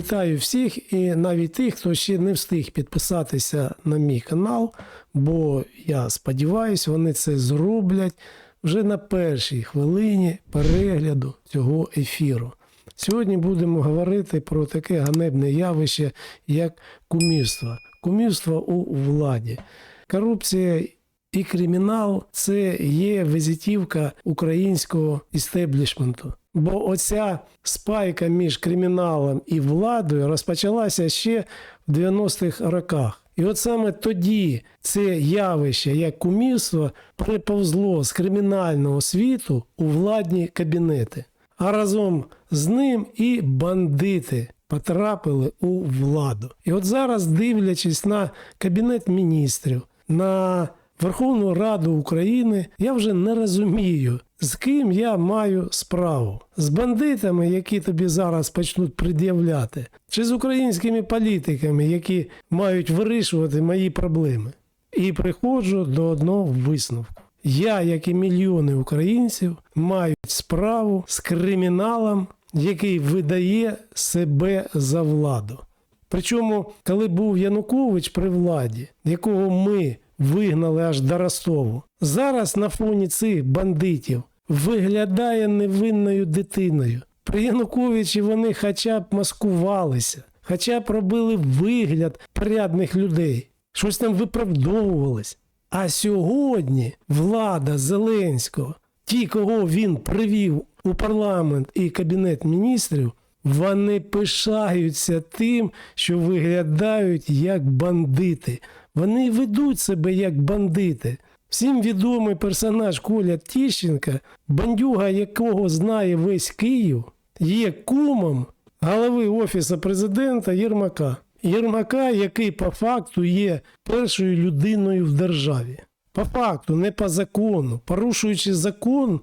Вітаю всіх і навіть тих, хто ще не встиг підписатися на мій канал, бо я сподіваюся, вони це зроблять вже на першій хвилині перегляду цього ефіру. Сьогодні будемо говорити про таке ганебне явище, як кумівство. Кумівство у владі. Корупція і кримінал це є визитівка українського істеблішменту. Бо оця спайка між криміналом і владою розпочалася ще в 90-х роках. І от саме тоді це явище, як кумівство, приповзло з кримінального світу у владні кабінети. А разом з ним і бандити потрапили у владу. І от зараз, дивлячись на Кабінет міністрів, на Верховну Раду України, я вже не розумію, з ким я маю справу. З бандитами, які тобі зараз почнуть пред'являти, чи з українськими політиками, які мають вирішувати мої проблеми. І приходжу до одного висновку. Я, як і мільйони українців, мають справу з криміналом, який видає себе за владу. Причому, коли був Янукович при владі, якого ми вигнали аж до Ростову, зараз на фоні цих бандитів виглядає невинною дитиною. При Януковичі вони хоча б маскувалися, хоча б робили вигляд порядних людей, щось там виправдовувались. А сьогодні влада Зеленського, ті, кого він привів у парламент і кабінет міністрів, вони пишаються тим, що виглядають як бандити. Вони ведуть себе як бандити. Всім відомий персонаж Коля Тіщенка, бандюга якого знає весь Київ, є кумом голови Офісу президента Єрмака. Єрмака, який по факту є першою людиною в державі. По факту, не по закону. Порушуючи закон,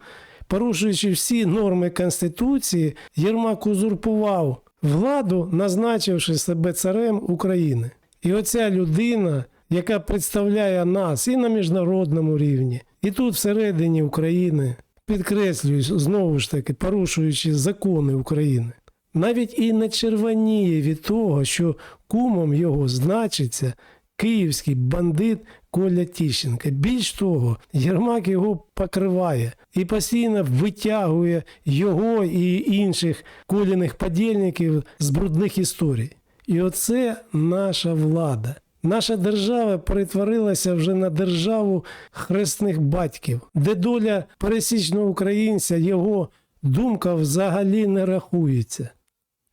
порушуючи всі норми Конституції, Єрмак узурпував владу, назначивши себе царем України. І оця людина, яка представляє нас і на міжнародному рівні, і тут всередині України, підкреслюю знову ж таки, порушуючи закони України, навіть і не червоніє від того, що кумом його значиться київський бандит Коля Тіщенка. Більш того, Єрмак його покриває і постійно витягує його і інших коліних подільників з брудних історій. І оце наша влада. Наша держава перетворилася вже на державу хресних батьків, де доля пересічного українця, його думка взагалі не рахується.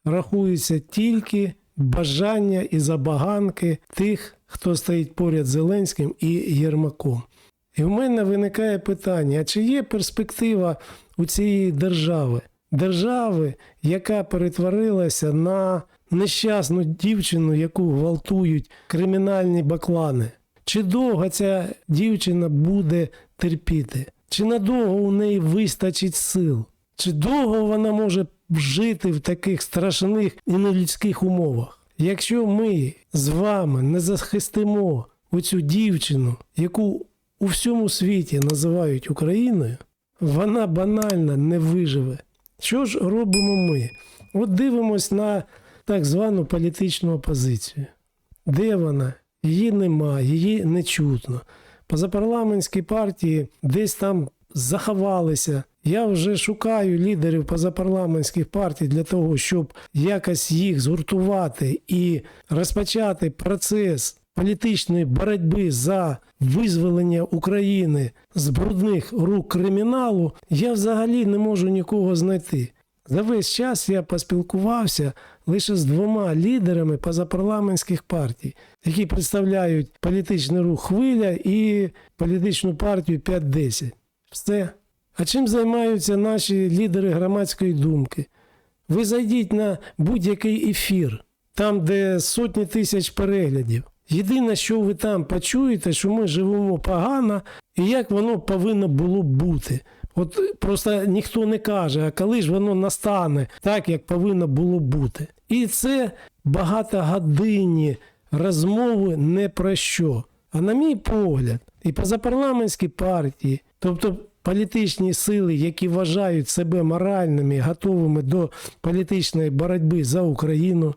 Рахуються тільки бажання і забаганки тих, хто стоїть поряд Зеленським і Єрмаком. І в мене виникає питання: а чи є перспектива у цієї держави? Держави, яка перетворилася на нещасну дівчину, яку гвалтують кримінальні баклани. Чи довго ця дівчина буде терпіти? Чи надовго у неї вистачить сил? Чи довго вона може жити в таких страшних і нелюдських умовах? Якщо ми з вами не захистимо оцю дівчину, яку у всьому світі називають Україною, вона банально не виживе. Що ж робимо ми? От дивимось на так звану політичну опозицію. Де вона? Її нема, її не чутно. Позапарламентські партії десь там заховалися. Я вже шукаю лідерів позапарламентських партій для того, щоб якось їх згуртувати і розпочати процес політичної боротьби за визволення України з брудних рук криміналу. Я взагалі не можу нікого знайти. За весь час я поспілкувався лише з двома лідерами позапарламентських партій, які представляють політичний рух Хвиля і політичну партію 5-10. Все. А чим займаються наші лідери громадської думки? Ви зайдіть на будь-який ефір, там, де сотні тисяч переглядів. Єдине, що ви там почуєте, що ми живемо погано і як воно повинно було бути. От просто ніхто не каже, а коли ж воно настане так, як повинно було бути. І це багатогодинні розмови не про що. А на мій погляд, і позапарламентські партії, тобто політичні сили, які вважають себе моральними, готовими до політичної боротьби за Україну.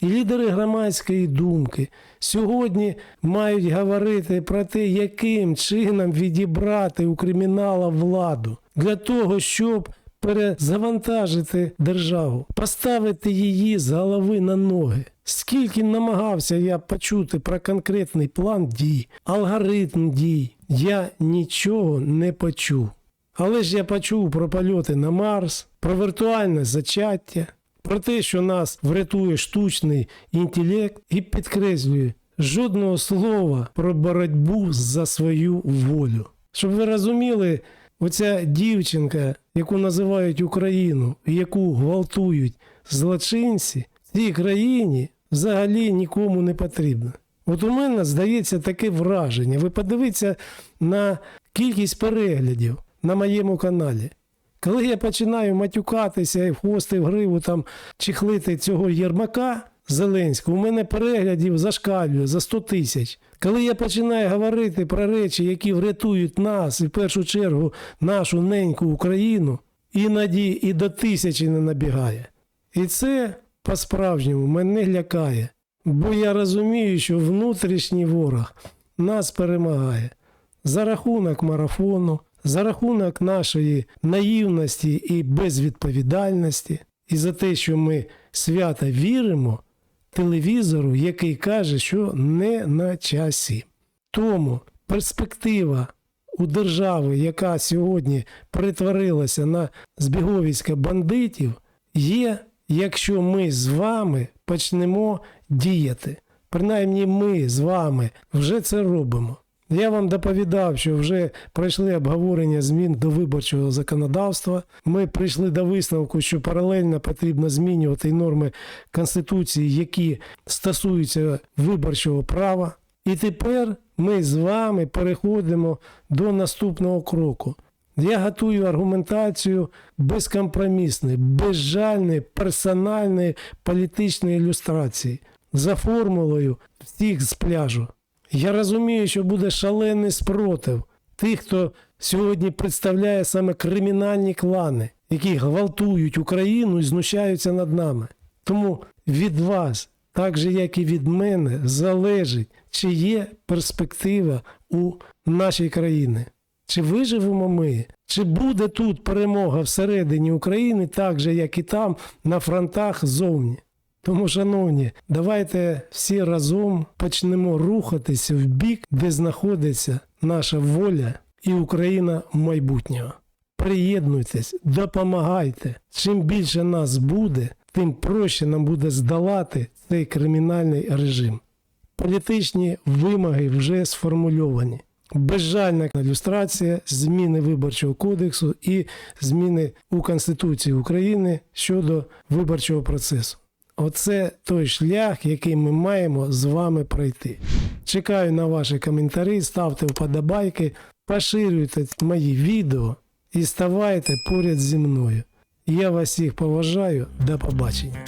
І лідери громадської думки сьогодні мають говорити про те, яким чином відібрати у кримінала владу для того, щоб перезавантажити державу, поставити її з голови на ноги. Скільки намагався я почути про конкретний план дій, алгоритм дій, я нічого не почув. Але ж я почув про польоти на Марс, про віртуальне зачаття, про те, що нас врятує штучний інтелект, і підкреслюю, жодного слова про боротьбу за свою волю. Щоб ви розуміли, оця дівчинка, яку називають Україну, і яку гвалтують злочинці, в цій країні взагалі нікому не потрібна. От у мене здається таке враження. Ви подивіться на кількість переглядів на моєму каналі. Коли я починаю матюкатися і в хвости в гриву там чехлити цього Єрмака Зеленського, у мене переглядів зашкалює за 100 тисяч. Коли я починаю говорити про речі, які врятують нас і в першу чергу нашу неньку Україну, іноді і до тисячі не набігає. І це по-справжньому мене лякає, бо я розумію, що внутрішній ворог нас перемагає за рахунок марафону, за рахунок нашої наївності і безвідповідальності, і за те, що ми свято віримо телевізору, який каже, що не на часі. Тому перспектива у держави, яка сьогодні перетворилася на збіговиська бандитів, є, якщо ми з вами почнемо діяти. Принаймні ми з вами вже це робимо. Я вам доповідав, що вже пройшли обговорення змін до виборчого законодавства. Ми прийшли до висновку, що паралельно потрібно змінювати норми Конституції, які стосуються виборчого права. І тепер ми з вами переходимо до наступного кроку. Я готую аргументацію безкомпромісної, безжальної, персональної політичної ілюстрації за формулою всіх з пляжу. Я розумію, що буде шалений спротив тих, хто сьогодні представляє саме кримінальні клани, які гвалтують Україну і знущаються над нами. Тому від вас, так же як і від мене, залежить, чи є перспектива у нашій країні. Чи виживемо ми, чи буде тут перемога всередині України, так же, як і там, на фронтах ззовні. Тому, шановні, давайте всі разом почнемо рухатися в бік, де знаходиться наша воля і Україна майбутнього. Приєднуйтесь, допомагайте. Чим більше нас буде, тим проще нам буде здолати цей кримінальний режим. Політичні вимоги вже сформульовані. Безжальна ілюстрація зміни виборчого кодексу і зміни у Конституції України щодо виборчого процесу. Оце той шлях, який ми маємо з вами пройти. Чекаю на ваші коментарі, ставте вподобайки, поширюйте мої відео і ставайте поряд зі мною. Я вас всіх поважаю. До побачення.